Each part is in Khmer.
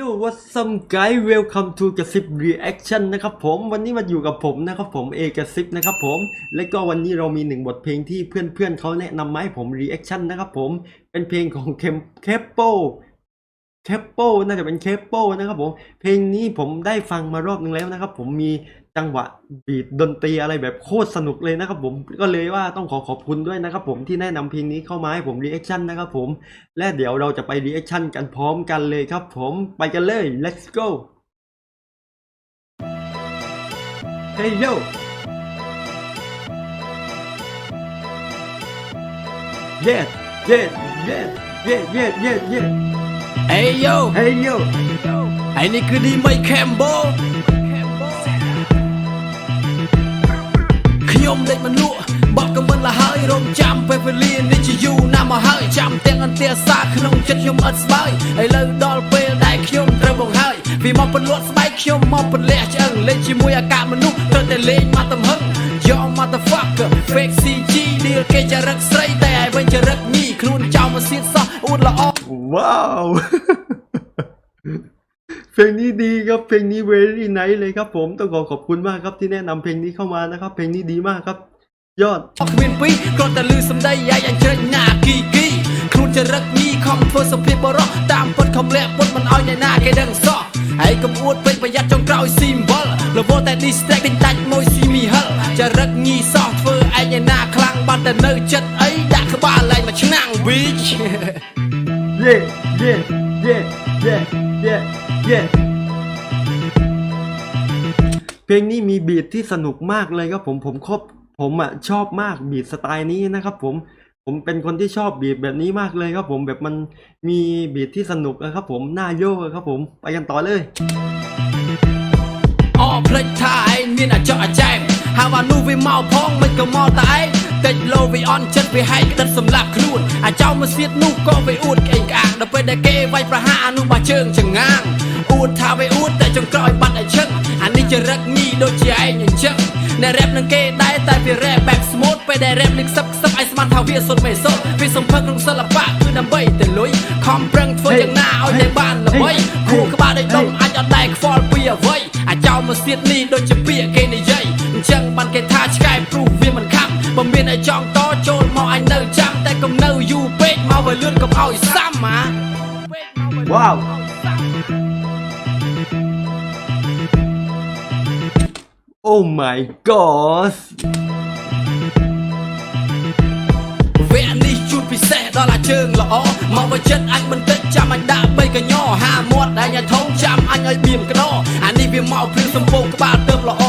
yo what's up guys welcome to กระซิบ reaction นะครับผมวันนี้มาอยู่กับผมนะครับผมเอกระซิบนะครับผมและก็วันนี้เรามีหนึ่งบทเพลงที่เพื่อนๆเขาแนะนำมาให้ผม reaction นะครับผมเป็นเพลงของเคมเคปโปเคปโปน่าจะเป็นเคปโปนะครับผมเพลงนี้ผมได้ฟังมารอบนึงแล้วนะครับผมมี จังหวะบีทดนตรีอะไรแบบโคตรสนุกเลยนะครับผมก็เลยว่าต้องขอขอบคุณด้วยนะครับผมที่แนะนำเพลงนี้เข้ามาให้ผม reaction นะครับผมและเดี๋ยวเราจะไป reaction กันพร้อมกันเลยครับผมไปกันเลย let's go hey yo yeah yeah yeah yeah yeah yeah yeah เอ้ยโย hey yo ไอ้นี่คือดีไม่แคมโบ ខ្ញុំដេកមិនលក់បោះក៏មិនលះហើយរងចាំពេលវេលានេះជាយូរណាស់មកហើយចាំទាំងអន្ទាសាក្នុងចិត្តខ្ញុំអត់ស្បើយឥឡូវដល់ពេលដែលខ្ញុំត្រូវបង្ហើយវាមកពន្លត់ស្បែកខ្ញុំមកពន្លះឆ្អឹងលេងជាមួយអាកាសមនុស្សត្រូវតែលេងមកទំហឹង Yo motherfucker fake CG នេះគេចរិតស្រីតែឯងវិញចរិតញីខ្លួនចោលមកសៀតសោះអួតល្អ Wow พลงนี้ดีครับเพลงนี้ very nice เลยครับผมต้องขอขอบคุณมากครับที่แนะนำเพลงนี้เข้ามานะครับ เพลงนี้ดีมากครับ ยอด អត់គ្មានពីរគ្រាន់តែលឺសំដីយ៉ាយ៉ាងជ្រិចណាគីគីខ្លួនចរិតញីខំធ្វើសុភាពបរោះតាមពុតខំលាក់ពុតមិនអោយអ្នកណាគេដឹងសោះហើយកុំអួតពេកប្រយ័ត្នចុងក្រោយស៊ីមវលលវតែនេះ stack ដេញដាច់មួយស៊ីមីហិលចរិតញីសោះធ្វើឯងឯណាខ្លាំងបាត់តែនៅចិត្តអីដាក់ក្បាលឡើងមួយឆ្នាំង bitch เย่เย่เย่เย่เย่เย่เพลงนี้มีบีทที่สนุกมากเลยครับผมผมครบผมอะชอบมากบีทสไตล์นี้นะครับ ผมผมเป็นคนที่ชอบบีทแบบนี้มากเลยครับ ผมแบบมันมีบีทที่สนุกนะครับ ผมน่าโยกครับ ผมไปกันต่อเลยออเพลทายนี่นะจ้าจารหาว่านูวิเมาพองมันก็มอตาย តិចលោវាអន់ចិត្តវាហែកដិតសម្លាប់ខ្លួនអាចោមកសៀតនោះក៏វាអួតក្អេងក្អាងដល់ពេលដែលគេវាយប្រហារអានោះបាជើងចងាងអួតថាវាអួតតែចុងក្រោយបាត់ឲ្យឈឹងអានេះចរិតញីដូចជាឯងអញ្ចឹងអ្នករ៉េបនឹងគេដែរតែវារ៉េបបែបស្មូតពេលដែលរ៉េបលេខសឹកសឹកឲ្យស្មានថាវាសុទ្ធមិនសុទ្ធវាសំភឹងក្នុងសិល្បៈគឺដើម្បីតែលុយខំប្រឹងធ្វើយ៉ាងណាឲ្យតែបានល្បីគួរក្បាលឲ្យដុំអាចអត់ដែរខ្វល់ពីអ្វីអាចោមកសៀតនេះដូចជាពាក្យគេនិយាយអញ្ចឹងបានគេថាឆ្កែព្រុសវាមិនខំ បើមានឲ្យចង់តចូលមកឲ្យនៅចាំតែកុំនៅយូរពេកមកឲ្យលឿនកុំឲ្យសាំម៉ា Wow โอ้ my god វគ្គនេះជួនពិសេសដល់អាជើងល្អមកមកចិត្តអញមិនទឹកចាំអញដាក់បីកញ្ញោហាមាត់ដែលញ៉ាធំចាំអញឲ្យបៀមក្ដោអានេះវាមកព្រៀងសំពោងក្បាលទៅល្អ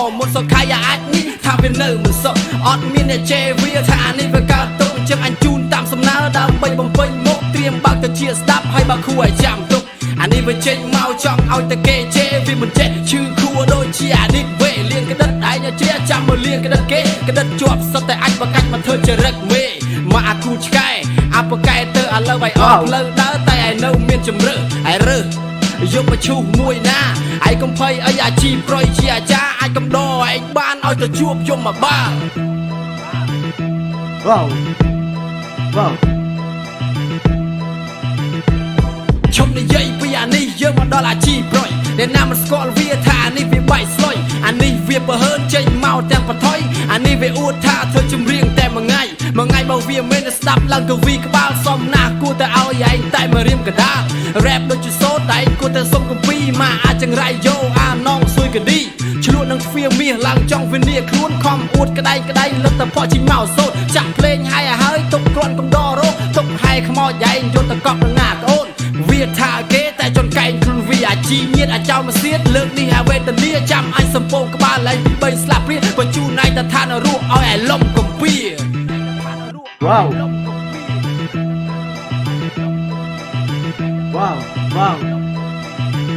អត់មានអ្នកជេរវាថាអានេះវាកើតទុកអញ្ចឹងអញជូនតាមសំណើដើម្បីបំពេញមុខត្រៀមបើកទៅជាស្ដាប់ឲ្យបើគួរឲ្យចាំទុកអានេះវាចេញមកចង់ឲ្យតែគេជេរវាមិនចេះឈឺខួរដូចជាអានេះវេលៀងក្តិតឯងជ្រាចាំមកលៀងក្តិតគេក្តិតជាប់សុទ្ធតែអាចបកាច់មកធ្វើចរិតមេមកអាគូឆ្កែអាបកែទៅឥឡូវឲ្យអស់ផ្លូវដើរតែឯនៅមានជំរឿឯរើសយកមកឈូសមួយណាឯង កំភៃអីអាជីប្រយជាអាចារ្យអាចកំដរឯងបានឲ្យទៅជួបយមបាល Wow Wow ឈប់និយាយពីអានេះយើងមកដល់អាជីប្រយអ្នកណាមិនស្គាល់វាថាអានេះវាបែកស្លុយអានេះវាបើហើនចេញមកទាំងបថុយអានេះវាអួតថាធ្វើចម្រៀងតែមួយថ្ងៃមួយថ្ងៃមកវាមិនស្ដាប់ឡើងទៅវីក្បាលសំណាគួរតែឲ្យឯងតែមករៀមកដារ៉េបដូចជា គួរតែសុំកំពីមកអាចចង្រៃយោអាណងសួយកឌីឆ្លក់នឹងទ្វាមាសឡើងចង់វិនាខ្លួនខំអួតក្តែងក្តែងលឹកតែផក់ជីមកសោតចាក់ភ្លេងហើយហើយទុកគ្រាន់កំដររោទុកហែខ្មោចឯងយល់តែកប់នឹងណាក្អូនវាថាគេតែជន់កែងខ្លួនវាអាជីមានអាចោលមកសៀតលើកនេះអាវេទនាចាំអញសំពងក្បាលឡើងពី3ស្លាប់ព្រាបញ្ជូនឯងទៅឋានរស់ឲ្យឯលំកំពី Wow Wow Wow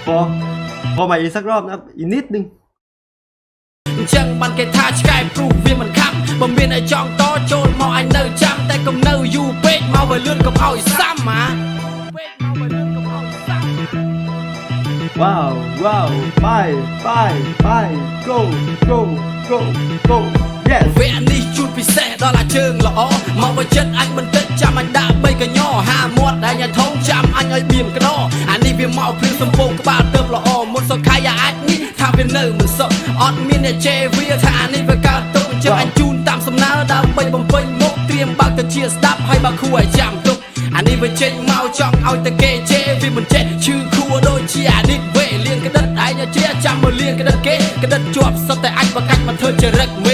ว้าวว้าวพอพอมาอีกสักรอบนะครับอีกนิดนึง អញ្ចឹងបានគេថាឆ្កែព្រុសវាមិនខំបើមានឲ្យចង់តចូលមកអញនៅចាំតែកុំនៅយូរពេកមកឲ្យលឿនកុំឲ្យសាំម៉ាពេកមកឲ្យលឿនកុំឲ្យសាំ ว้าวว้าวไปไปไป go go go go yes វគ្គនេះជួនពិសេសដល់អាជើងល្អមកមកចិត្តអញបន្តិចចាំអញដាក់បីកញ្ញហាមាត់ដែលញ៉ាធំចាំអញឲ្យបៀមកណោអានេះវាវាមកព្រៀងសម្ពងក្បាលទៅល្អមុនសង្ខายអាចនេះថាវានៅមិនសុខអត់មានអ្នកជេរវាថាអានេះវាកើតទុកចឹងអញជូនតាមសំណើដើម្បីបំពេញមុខត្រៀមបើកទៅជាស្ដាប់ហើយបើគួរឲ្យចាំទុកអានេះវាចេញមកចង់ឲ្យតែគេជេរវាមិនចេះឈឺខួរដូចជាអានេះវេលៀងក្តិតឯងជាចាំមើលលៀងក្តិតគេក្តិតជាប់សុទ្ធតែអាចបកាច់មកធ្វើចរិតមេ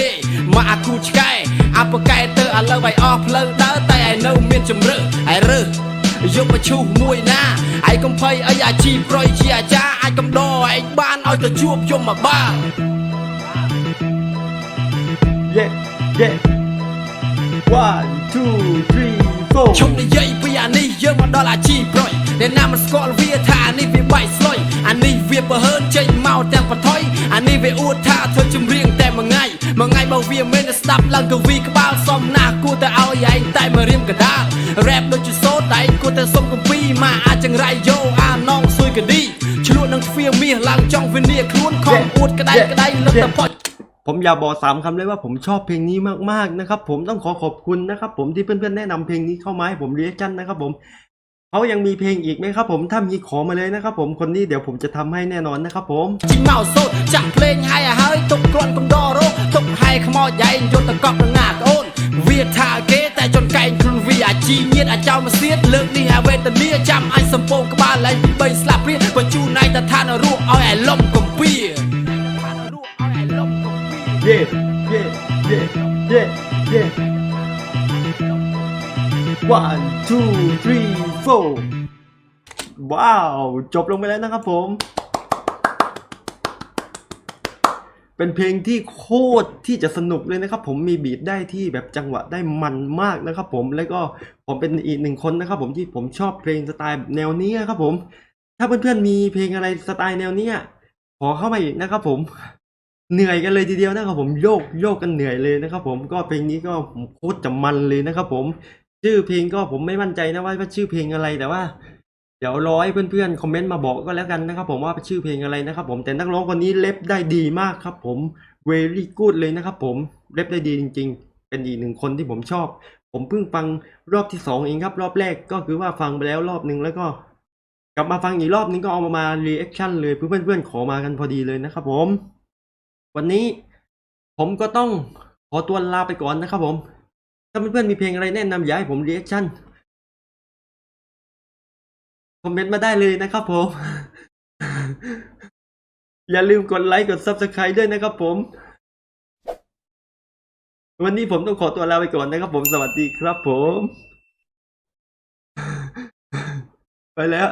មកអាគូឆ្កែអាបកែទៅឥឡូវឲ្យអស់ផ្លូវដើរតែឯនៅមានជំរឿឯរើសយកមកឈូសមួយណាឯកំភៃអីអាជីប្រយជាអាចារ្យអាចកំដរឯងបានឲ្យទៅជួបយមបាល Yeah, yeah. One, two, three. Four ជុំនិយាយពីអានេះយើងមកដល់អាជីប្រយអ្នកណាមិនស្គាល់វាថាអានេះវាបែកស្លុយអានេះវាបើហើនចេញមកទាំងបថុយអានេះវាអួតថាធ្វើចម្រៀងតែមួយថ្ងៃមួយថ្ងៃបើវាមិនស្ដាប់ឡើងកវីក្បាលសំណាស់គួរតែឲ្យឯងតែមករៀមកដាលរ៉េបដូចជាសូត្រតែឯងគួរតែសុំកំពីមកអាចចង្រៃយោអានងស៊ុយកឌីឆ្លួតនឹងទ្វារមាសឡើងចង់វិនាខ្លួនខំអួតក្តៅក្តៅលឹកតែផុច ผมอยากบอกสามคำเลยว่าผมชอบเพลงนี้มากๆนะครับผมต้องขอขอบคุณนะครับผมที่เพื่อนๆแนะนำเพลงนี้เข้ามาให้ผมเรียกชั้นนะครับผมเขายังมีเพลงอีกไหมครับผมถ้ามีขอมาเลยนะครับผมคนนี้เดี๋ยวผมจะทำให้แน่นอนนะครับผมจิมเมาโซจากเพลงให้ให้ทุกคนคงดอรทุกให้ขมอใหญ่ยนตะกอบงาโอนเวียทาเกแต่จนไก่คุนวีอาจีเงียดอาเจ้ามาเสียดเลิกนี่อาเวตเนียจำไอ้สมโปงกบานไลใบสลับเรียบรรจุในตะทานรู้เอาแอลมกมเปีย ย่เย่เย่เย่เย่ one two three four ว้าว จบลงไปแล้วนะครับผม เป็นเพลงที่โคตรที่จะสนุกเลยนะครับผมมีบีทได้ที่แบบจังหวะได้มันมากนะครับผมแล้วก็ผมเป็นอีกหนึ่งคนนะครับผมที่ผมชอบเพลงสไตล์แนวนี้ครับผม ถ้าเพื่อนๆมีเพลงอะไรสไตล์แนวเนี้ยขอเข้ามาอีกนะครับผม เหนื่อยกันเลยทีเดียวนะครับผมโยกโยกกันเหนื่อยเลยนะครับผมก็เพลงนี้ก็ผมโคตรจะมันเลยนะครับผมชื่อเพลงก็ผมไม่มั่นใจนะว่าชื่อเพลงอะไรแต่ว่า เดี๋ยวรอให้เพื่อนๆคอมเมนต์มาบอกก็แล้วกันนะครับผมว่าชื่อเพลงอะไรนะครับผมแต่นักร้องคนนี้เล็บได้ดีมากครับผม very good เลยนะครับผมเล็บได้ดีจริง ๆ เป็นอีกหนึ่งคนที่ผมชอบ ผมเพิ่งฟังรอบที่สองเองครับ รอบแรกก็คือว่าฟังไปแล้วรอบนึงแล้วก็ กลับมาฟังอีกรอบนึงก็เอามามา reaction เลยเพื่อนๆขอมากันพอดีเลยนะครับผม วันนี้ผมก็ต้องขอตัวลาไปก่อนนะครับผม ถ้าเพื่อนๆมีเพลงอะไรแนะนำอยากให้ผม reaction คอมเมนต์มาได้เลยนะครับผม อย่าลืมกดไลค์กด subscribe ด้วยนะครับผม วันนี้ผมต้องขอตัวลาไปก่อนนะครับผมสวัสดีครับผม ไปแล้ว